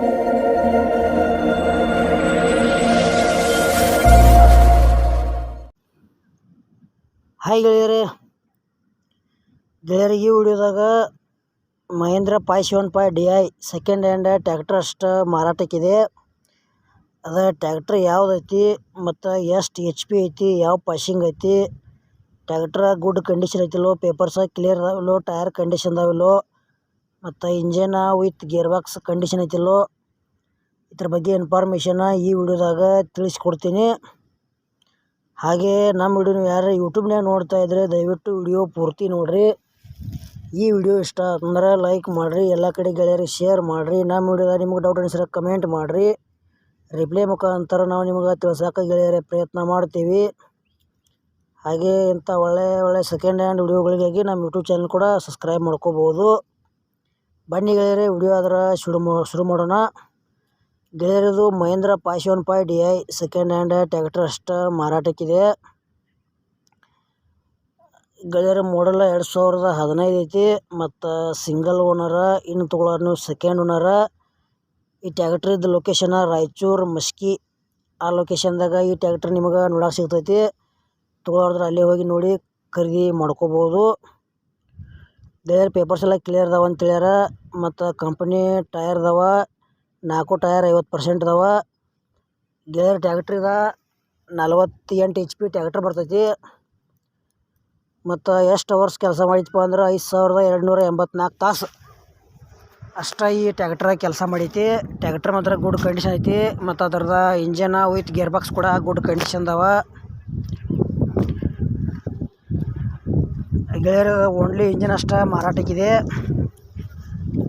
Hi ಗೆಳೆಯರೇ. ಗೆಳೆಯರಿಗೆ ಈ ವಿಡಿಯೋದಾಗ Mahindra five seven five D I second hand tractor ಅಷ್ಟು ಮಾರಾಟಕ್ಕಿದೆ. ಅದು ಟ್ಯಾಕ್ಟ್ರ್ ಯಾವ್ದು ಐತಿ ಮತ್ತು ಎಷ್ಟು ಎಚ್ ಪಿ ಐತಿ, ಯಾವ ಪಾಸಿಂಗ್ ಐತಿ ಟ್ಯಾಕ್ಟ್ರ ಗುಡ್ ಕಂಡೀಷನ್ ಐತಿಲ್ಲೋ ಪೇಪರ್ಸ ಕ್ಲಿಯರ್ ಅದಾವಿಲ್ಲೋ ಟೈರ್ ಕಂಡೀಷನ್ ಅದಾವಿಲ್ಲೋ ಮತ್ತು engine, with gear box condition ಐತಿಲ್ಲೋ. ಇದ್ರ ಬಗ್ಗೆ ಇನ್ಫಾರ್ಮೇಷನ್ನ ಈ ವಿಡಿಯೋದಾಗ ತಿಳಿಸ್ಕೊಡ್ತೀನಿ. ಹಾಗೆ ನಮ್ಮ ವಿಡಿಯೋ ಯಾರು ಯೂಟ್ಯೂಬ್ನಾಗ ನೋಡ್ತಾ ಇದ್ದರೆ ದಯವಿಟ್ಟು ವಿಡಿಯೋ ಪೂರ್ತಿ ನೋಡಿರಿ. ಈ ವಿಡಿಯೋ ಇಷ್ಟ ಅಂದ್ರೆ ಲೈಕ್ ಮಾಡಿರಿ, ಎಲ್ಲ ಕಡೆ ಗೆಳೆಯರಿಗೆ ಶೇರ್ ಮಾಡಿರಿ. ನಮ್ಮ ವಿಡಿಯೋದಾಗ ನಿಮ್ಗೆ ಡೌಟ್ ಅನಿಸಿದ್ರೆ ಕಮೆಂಟ್ ಮಾಡಿರಿ. ರಿಪ್ಲೈ ಮುಖಾಂತರ ನಾವು ನಿಮ್ಗೆ ತಿಳಿಸಾಕ ಗೆಳೆಯರೇ ಪ್ರಯತ್ನ ಮಾಡ್ತೀವಿ. ಹಾಗೆ ಇಂಥ ಒಳ್ಳೆ ಒಳ್ಳೆ ಸೆಕೆಂಡ್ ಹ್ಯಾಂಡ್ ವಿಡಿಯೋಗಳಿಗಾಗಿ ನಮ್ಮ ಯೂಟ್ಯೂಬ್ ಚಾನಲ್ ಕೂಡ ಸಬ್ಸ್ಕ್ರೈಬ್ ಮಾಡ್ಕೋಬೋದು. ಬನ್ನಿ ಗೆಳೆಯರೆ, ವಿಡಿಯೋ ಅದರ ಶುರು ಶುರು ಮಾಡೋಣ. ಗೆಳೆಯರದು Mahindra five one five D I second hand tractor ಅಷ್ಟು ಮಾರಾಟಕ್ಕಿದೆ. ಗೆಳೆಯರ ಮಾಡಲ್ ಎರಡು ಸಾವಿರದ ಹದಿನೈದು ಐತಿ, ಮತ್ತು ಸಿಂಗಲ್ ಓನರ ಇನ್ನು ತೊಗೊಳೋರು ಸೆಕೆಂಡ್ ಓನರ ಈ ಟ್ಯಾಕ್ಟ್ರಿದ್ದು ಲೊಕೇಶನ ರಾಯಚೂರು, ಮಸ್ಕಿ. ಆ ಲೊಕೇಶನ್ದಾಗ ಈ ಟ್ಯಾಕ್ಟ್ರ್ ನಿಮಗೆ ನೋಡಕ್ಕೆ ಸಿಗ್ತೈತಿ. ತಗೊಳ್ಳೋದ್ರೆ ಅಲ್ಲೇ ಹೋಗಿ ನೋಡಿ, ಖರೀದಿ ಮಾಡ್ಕೋಬೋದು. ಗೆಳೆಯರ ಪೇಪರ್ಸ್ ಎಲ್ಲ ಕ್ಲಿಯರ್ ಅದಾವ ಅಂತ ಹೇಳ್ಯಾರ ಮತ್ತು ಕಂಪ್ನಿ ಟಯರ್ ಅದಾವ ನಾಲ್ಕು ಟಯರ್ ಐವತ್ತು ಪರ್ಸೆಂಟ್ ಅದಾವ ಗೆಳೆಯರ ಟ್ಯಾಕ್ಟ್ರಿದ ನಲ್ವತ್ತೆಂಟು ಎಚ್ ಪಿ ಟ್ಯಾಕ್ಟ್ರ್ ಬರ್ತೈತಿ. ಮತ್ತು ಎಷ್ಟು ಅವರ್ಸ್ ಕೆಲಸ ಮಾಡಿತಪ್ಪ ಅಂದ್ರೆ ಐದು ಸಾವಿರದ ಎರಡು ನೂರ ಎಂಬತ್ನಾಲ್ಕು ತಾಸು ಅಷ್ಟು ಈ ಟ್ಯಾಕ್ಟ್ರಾಗ ಕೆಲಸ ಮಾಡೈತಿ. ಟ್ಯಾಕ್ಟ್ರ್ ಮಾತ್ರ ಗುಡ್ ಕಂಡೀಷನ್ ಐತಿ. ಮತ್ತು ಅದ್ರದ್ದು ಇಂಜನ ವಿತ್ ಗೇರ್ ಬಾಕ್ಸ್ ಕೂಡ ಗುಡ್ ಕಂಡೀಷನ್ ಗೆಳೆಯರು ಓನ್ಲಿ ಇಂಜಿನ್ ಅಷ್ಟೇ ಮಾರಾಟಕ್ಕಿದೆ.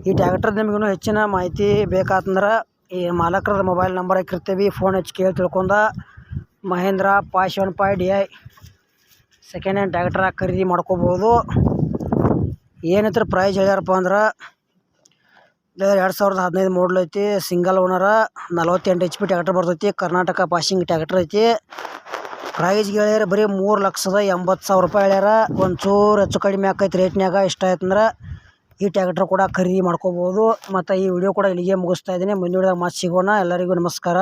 ಈ ಟ್ಯಾಕ್ಟರ್ ನಿಮಗೂ ಹೆಚ್ಚಿನ ಮಾಹಿತಿ ಬೇಕಾತಂದ್ರೆ ಈ ಮಾಲಕರದ ಮೊಬೈಲ್ ನಂಬರ್ ಹಾಕಿರ್ತೀವಿ. ಫೋನ್ ಹಚ್ಚಿ ಕೇಳಿ ತಿಳ್ಕೊಂಡ. Mahindra one five D I second hand tractor ಖರೀದಿ ಮಾಡ್ಕೋಬೋದು. ಏನೈತ್ರ ಪ್ರೈಸ್ ಹೇಳ್ಯಾರಪ್ಪ ಅಂದ್ರೆ ಎರಡು ಸಾವಿರದ ಹದಿನೈದು ಮಾಡಲ್ ಐತಿ ಸಿಂಗಲ್ ಓನರ ನಲ್ವತ್ತೆಂಟು ಎಚ್ ಪಿ ಟ್ಯಾಕ್ಟ್ರ್ ಬರ್ತೈತಿ, ಕರ್ನಾಟಕ ಪಾಸಿಂಗ್ ಟ್ಯಾಕ್ಟ್ರ್ ಐತಿ. ಪ್ರೈಸ್ ಗೆಳೆಯರ ಬರೀ ಮೂರು ಲಕ್ಷದ ಎಂಬತ್ತು ಸಾವಿರ ರೂಪಾಯಿ ಹೇಳ್ಯಾರ. ಒಂಚೂರು ಹೆಚ್ಚು ಕಡಿಮೆ ಆಕೈತೆ ರೇಟ್ನ್ಯಾಗ, ಇಷ್ಟ ಆಯ್ತಂದ್ರೆ ಈ ಟ್ಯಾಕ್ಟ್ರ್ ಕೂಡ ಖರೀದಿ ಮಾಡ್ಕೋಬೋದು. ಮತ್ತು ಈ ವಿಡಿಯೋ ಕೂಡ ಇಲ್ಲಿಗೆ ಮುಗಿಸ್ತಾ ಇದ್ದೀನಿ. ಮುಂದಿನ ವಿಡಿಯೋದಾಗ ಮತ್ತೆ ಸಿಗೋಣ. ಎಲ್ಲರಿಗೂ ನಮಸ್ಕಾರ.